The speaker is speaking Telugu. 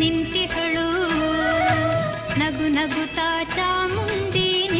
ನಿಂತಿಹಳು ನಗು ನಗುತ್ತಾ ಚಾಮುಂಡಿನಿ